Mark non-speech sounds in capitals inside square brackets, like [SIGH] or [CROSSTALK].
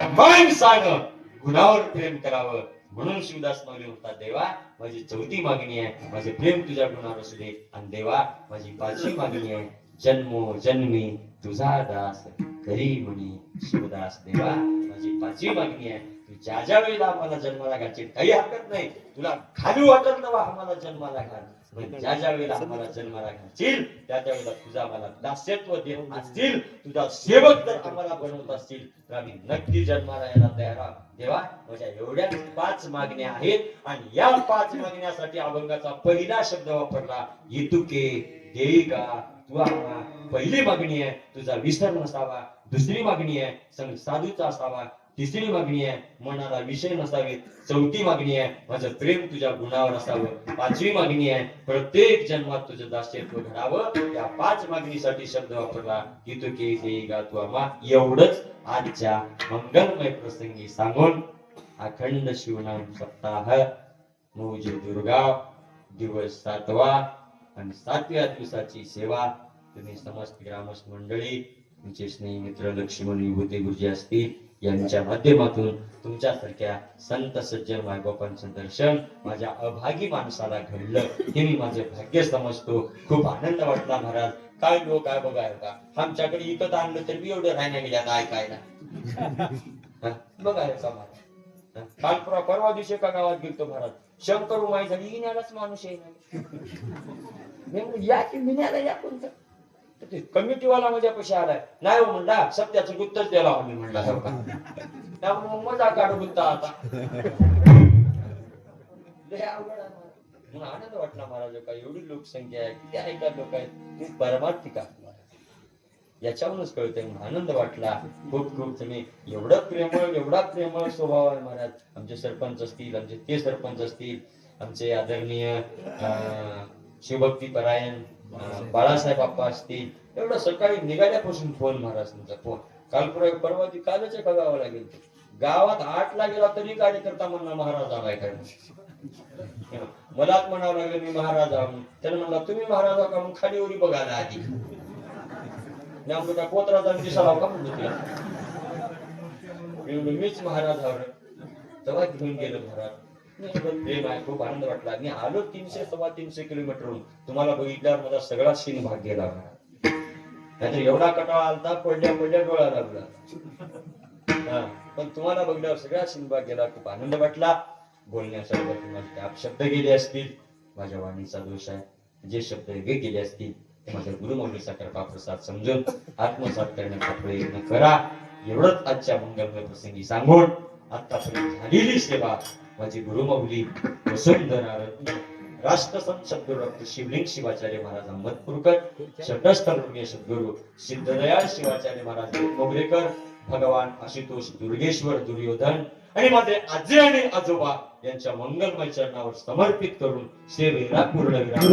सांग गुणावर प्रेम करावं. म्हणून शिवदास मागणी म्हणतात देवा माझी चौथी मागणी आहे. माझे प्रेम तुझ्या गुणावर असू दे. आणि देवा माझी पाचवी मागणी आहे. जन्मो जन्मी तुझा दास घरी म्हणे शिवदास. देवा माझी पाचवी मागणी आहे तू ज्या ज्या वेळेला आम्हाला जन्माला घालशील काही हरकत नाही. तुला खाली वाटत नवा आम्हाला जन्माला घाल. ज्या ज्या वेळेला आम्हाला जन्माला घालशील त्या त्या वेळेला तुझा आम्हाला दास्यत्व देत असतील तुझा सेवक जर आम्हाला बनवत असतील तर आम्ही नक्की जन्माला यायला तयार आहोत. देवा माझ्या एवढ्या पाच मागण्या आहेत आणि या पाच मागण्यासाठी अभंगाचा पहिला शब्द वापरला येतुके देई का तू आम्हा पहिली मागणी आहे तुझा विसर नसावा. दुसरी मागणी आहे संग साधूचा असावा. तिसरी मागणी आहे मनाला विषय नसावेत. चौथी मागणी आहे माझं प्रेम तुझ्या गुणावर असावं. पाचवी मागणी आहे प्रत्येक जन्मात तुझं दास्यत्व घडावं. या पाच मागणीसाठी शब्द वापरला येतुके देई गा तू आम्हा एवढंच आजच्या मंगलमय प्रसंगी सांगून अखंड शिवनाम सप्ताह मौजे दुर्गाव दिवस सातवा आणि सातव्या दिवसाची सेवा तुम्ही समस्त ग्रामस्थ मंडळी तुमचे स्नेही मित्र लक्ष्मण विभूती गुरुजी असतील यांच्या माध्यमातून तुमच्यासारख्या संत सज्जन मायबापांचं दर्शन माझ्या अभागी माणसाला घडलं हे मी माझे भाग्य समजतो. खूप आनंद वाटला महाराज. काय लोक काय बघाय का आमच्याकडे इकत आणलं तर मी एवढं राहण्या गेल्या काय काय ना. बघायचा महाराज काल परवा परवा दिवशी एका गावात गेलतो महाराज. शंकर उमाई झाली येण्यालाच माणूस आहे. मी या की मिन्याला या कोणतं? कमिटीवाला माझ्या पैसे आलाय. नाही हो म्हणला सत्याचं गुत्तच द्यायला आम्ही म्हणला. हो का? त्यामुळे मजा काढ गुत्ता आता. म्हणून आनंद वाटला महाराज का एवढी लोकसंख्या आहे किती ऐकतात लोक आहेत ती परमार्थिक आहे महाराज. याच्यावरूनच कळतंय म्हणून आनंद वाटला. खूप खूप तुम्ही एवढं प्रेमळ एवढा प्रेमळ स्वभाव आहे महाराज. आमचे सरपंच असतील आमचे ते सरपंच असतील आमचे आदरणीय शिवभक्ती परायण बाळासाहेब बाप्पा असतील एवढं सकाळी निघाल्यापासून फोन महाराज तुमचा फोन. काल परवा परवा ती कालच एका गावाला गेलो गावात आठला गेला तरी कार्यकर्ता म्हणला महाराज आलाय काय [LAUGHS] मलाच म्हणावं लागलं मी महाराज म्हणून. त्यानं म्हणला तुम्ही महाराज का? मग खाली उरी बघायला आधी. [LAUGHS] त्या पोत्राचा दिसाला का म्हणतो तिला मीच महाराज रे. तेव्हा घेऊन गेलो महाराज खूप आनंद वाटला. मी आलो तीनशे सव्वा तीनशे किलोमीटरहून. तुम्हाला बघितल्यावर माझा सगळा सीन भाग गेला. त्याचा एवढा कटाळा आलता पडल्या पडल्या डोळा लागला. पण तुम्हाला बघल्यावर सगळा सीन भाग गेला. खूप आनंद वाटला. बोलण्यासाठी तुम्हाला शब्द गेले असतील. माझ्या वाणीचा दोष आहे. जे शब्द वेगळे गेले असतील ते माझ्या गुरुमौलीचा कृपा प्रसाद समजून आत्मसात करण्याचा प्रयत्न करा. एवढंच आजच्या मंगलमय प्रसंगी सांगून आतापर्यंत झालेली सेवा माझी गुरुमौली वसुंधरा रत्न राष्ट्रसंत सद्गुरू डॉक्टर शिवलिंग शिवाचार्य महाराज अहमदपूरकर सद्गुरू सिद्धदयाळ शिवाचार्य महाराज मोगरेकर भगवान आशुतोष दुर्गेश्वर दुर्योधन आणि माझे आजी आणि आजोबा यांच्या मंगलमय चरणावर समर्पित करून सेवेला पूर्ण विराम.